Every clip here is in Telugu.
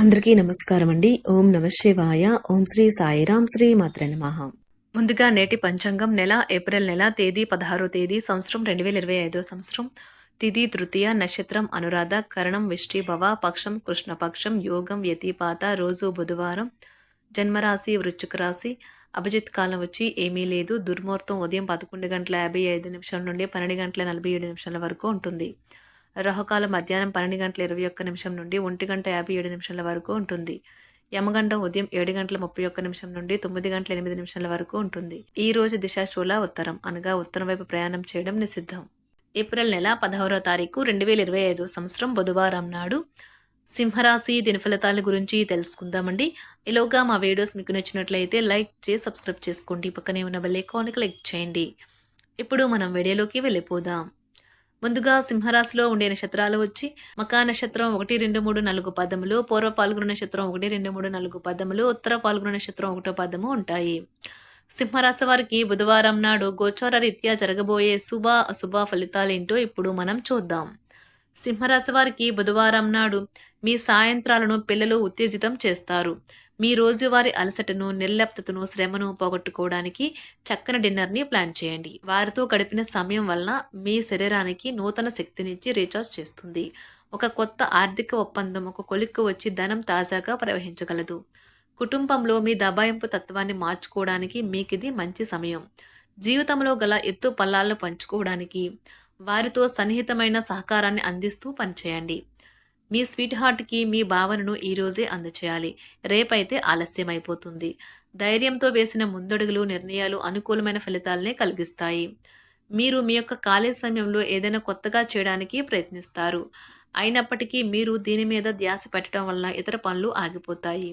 అందరికీ నమస్కారం అండి ఓం నమ శివాయ. ఓం శ్రీ సాయిరాం శ్రీ మాత్ర నమః. ముందుగా నేటి పంచాంగం నెల ఏప్రిల్ నెల తేదీ పదహారో తేదీ సంవత్సరం రెండు వేల ఇరవై ఐదో సంవత్సరం. తిథి తృతీయ నక్షత్రం అనురాధ కరణం విష్టిభవ పక్షం కృష్ణపక్షం యోగం వ్యతిపాత రోజు బుధవారం. జన్మరాశి వృశ్చిక రాశి అభిజిత్ కాలం వచ్చి ఏమీ లేదు. దుర్ముహూర్తం ఉదయం పదకొండు గంటల యాభై ఐదు నిమిషాల నుండి పన్నెండు గంటల నలభై ఏడు నిమిషాల వరకు ఉంటుంది. రాహుకాలం మధ్యాహ్నం పన్నెండు గంటల ఇరవై ఒక్క నిమిషం నుండి ఒంటి గంట యాభై ఏడు నిమిషాల వరకు ఉంటుంది. యమగండం ఉదయం ఏడు గంటల ముప్పై ఒక్క నిమిషం నుండి తొమ్మిది గంటల ఎనిమిది నిమిషాల వరకు ఉంటుంది. ఈ రోజు దిశాశూల ఉత్తరం అనగా ఉత్తరం వైపు ప్రయాణం చేయడం నిషిద్ధం. ఏప్రిల్ నెల పదహారో తారీఖు రెండు వేల ఇరవై ఐదు సంవత్సరం బుధవారం నాడు సింహరాశి దినఫలితాల గురించి తెలుసుకుందామండి. ఈలోగా మా వీడియోస్ మీకు నచ్చినట్లయితే లైక్ చేసి సబ్స్క్రైబ్ చేసుకోండి. పక్కనే ఉన్న బెల్ ఐకాన్ క్లిక్ చేయండి. ఇప్పుడు మనం వీడియోలోకి వెళ్ళిపోదాం. ముందుగా సింహరాశిలో ఉండే నక్షత్రాలు వచ్చి మకా నక్షత్రం ఒకటి రెండు మూడు నాలుగు పదములు పూర్వ పాల్గొన నక్షత్రం ఒకటి రెండు మూడు నాలుగు పదములు ఉత్తర పాల్గొన నక్షత్రం ఒకటో పదము ఉంటాయి. సింహరాశి వారికి బుధవారం నాడు గోచార రీత్యా జరగబోయే శుభ అశుభ ఫలితాలేంటో ఇప్పుడు మనం చూద్దాం. సింహరాశి వారికి బుధవారం నాడు మీ సాయంత్రాలను పిల్లలు ఉత్తేజితం చేస్తారు. మీ రోజువారి అలసటను నిర్లప్తతను శ్రమను పోగొట్టుకోవడానికి చక్కని డిన్నర్ని ప్లాన్ చేయండి. వారితో గడిపిన సమయం వలన మీ శరీరానికి నూతన శక్తినిచ్చి రీఛార్జ్ చేస్తుంది. ఒక కొత్త ఆర్థిక ఒప్పందం ఒక కొలిక్కు వచ్చి ధనం తాజాగా ప్రవహించగలదు. కుటుంబంలో మీ దబాయింపు తత్వాన్ని మార్చుకోవడానికి మీకు ఇది మంచి సమయం. జీవితంలో గల ఎత్తు పల్లాలను పంచుకోవడానికి వారితో సన్నిహితమైన సహకారాన్ని అందిస్తూ పనిచేయండి. మీ స్వీట్ హార్ట్కి మీ భావనను ఈరోజే అందచేయాలి. రేపైతే ఆలస్యమైపోతుంది. ధైర్యంతో వేసిన ముందడుగులు నిర్ణయాలు అనుకూలమైన ఫలితాలనే కలిగిస్తాయి. మీరు మీ యొక్క ఖాళీ సమయంలో ఏదైనా కొత్తగా చేయడానికి ప్రయత్నిస్తారు. అయినప్పటికీ మీరు దీని మీద ధ్యాస పెట్టడం వలన ఇతర పనులు ఆగిపోతాయి.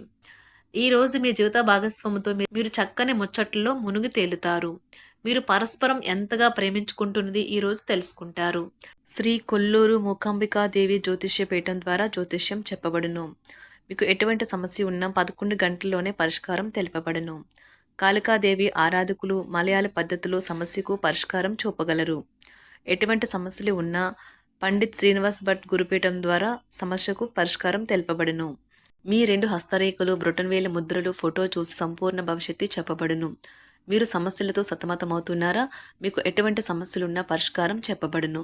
ఈ రోజు మీ జీవిత భాగస్వామితో మీరు చక్కని ముచ్చట్లో మునిగి తేలుతారు. మీరు పరస్పరం ఎంతగా ప్రేమించుకుంటున్నది ఈరోజు తెలుసుకుంటారు. శ్రీ కొల్లూరు మూకాంబికాదేవి దేవి జ్యోతిష్య పీఠం ద్వారా జ్యోతిష్యం చెప్పబడును. మీకు ఎటువంటి సమస్య ఉన్నా పదకొండు గంటల్లోనే పరిష్కారం తెలుపబడును. కాళికాదేవి ఆరాధకులు మలయాళ పద్ధతిలో సమస్యకు పరిష్కారం చూపగలరు. ఎటువంటి సమస్యలు ఉన్నా పండిత్ శ్రీనివాస్ భట్ గురుపీఠం ద్వారా సమస్యకు పరిష్కారం తెలుపబడును. మీ రెండు హస్తరేఖలు బ్రొటన్వేల ముద్రలు ఫోటో చూసి సంపూర్ణ భవిష్యత్తు చెప్పబడును. మీరు సమస్యలతో సతమతమవుతున్నారా? మీకు ఎటువంటి సమస్యలున్నా పరిష్కారం చెప్పబడును.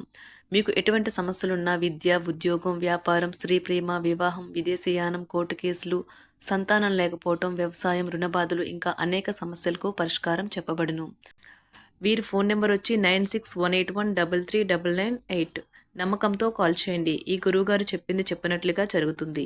మీకు ఎటువంటి సమస్యలున్నా విద్య ఉద్యోగం వ్యాపారం స్త్రీ ప్రేమ వివాహం విదేశీయానం కోర్టు కేసులు సంతానం లేకపోవటం వ్యవసాయం రుణబాధలు ఇంకా అనేక సమస్యలకు పరిష్కారం చెప్పబడును. వీరి ఫోన్ నెంబర్ వచ్చి nine six one eight one double three double nine eight. నమ్మకంతో కాల్ చేయండి. ఈ గురువుగారు చెప్పింది చెప్పినట్లుగా జరుగుతుంది.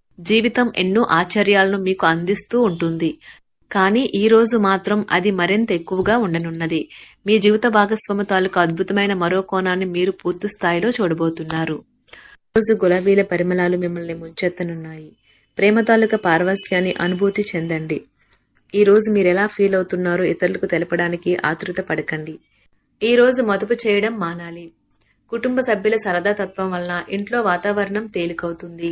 జీవితం ఎన్నో ఆశ్చర్యాలను మీకు అందిస్తూ ఉంటుంది. కానీ ఈ రోజు మాత్రం అది మరింత ఎక్కువగా ఉండనున్నది. మీ జీవిత భాగస్వామి తాలూకు అద్భుతమైన మరో కోణాన్ని మీరు పూర్తి స్థాయిలో చూడబోతున్నారు. రోజు గులాబీల పరిమళాలు మిమ్మల్ని ముంచెత్తనున్నాయి. ప్రేమ తాలూక పార్వస్యాన్ని అనుభూతి చెందండి. ఈ రోజు మీరు ఎలా ఫీల్ అవుతున్నారో ఇతరులకు తెలపడానికి ఆతృత పడకండి. ఈ రోజు మదుపు చేయడం మానాలి. కుటుంబ సభ్యుల సరదా తత్వం వలన ఇంట్లో వాతావరణం తేలికవుతుంది.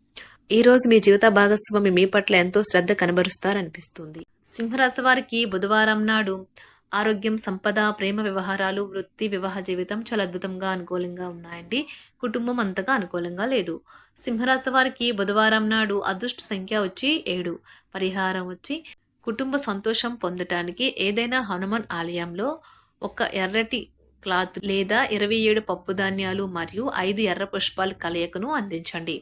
ఈ రోజు మీ జీవిత భాగస్వామి మీ పట్ల ఎంతో శ్రద్ధ కనబరుస్తారనిపిస్తుంది. సింహరాశి వారికి బుధవారం నాడు ఆరోగ్యం సంపద ప్రేమ వ్యవహారాలు వృత్తి వివాహ జీవితం చాలా అద్భుతంగా అనుకూలంగా ఉన్నాయండి. కుటుంబం అంతగా అనుకూలంగా లేదు. సింహరాశి వారికి బుధవారం నాడు అదృష్ట సంఖ్య వచ్చి ఏడు. పరిహారం వచ్చి కుటుంబ సంతోషం పొందటానికి ఏదైనా హనుమాన్ ఆలయంలో ఒక ఎర్రటి క్లాత్ లేదా ఇరవై ఏడు పప్పు ధాన్యాలు మరియు ఐదు ఎర్ర పుష్పాలు కలయికను అందించండి.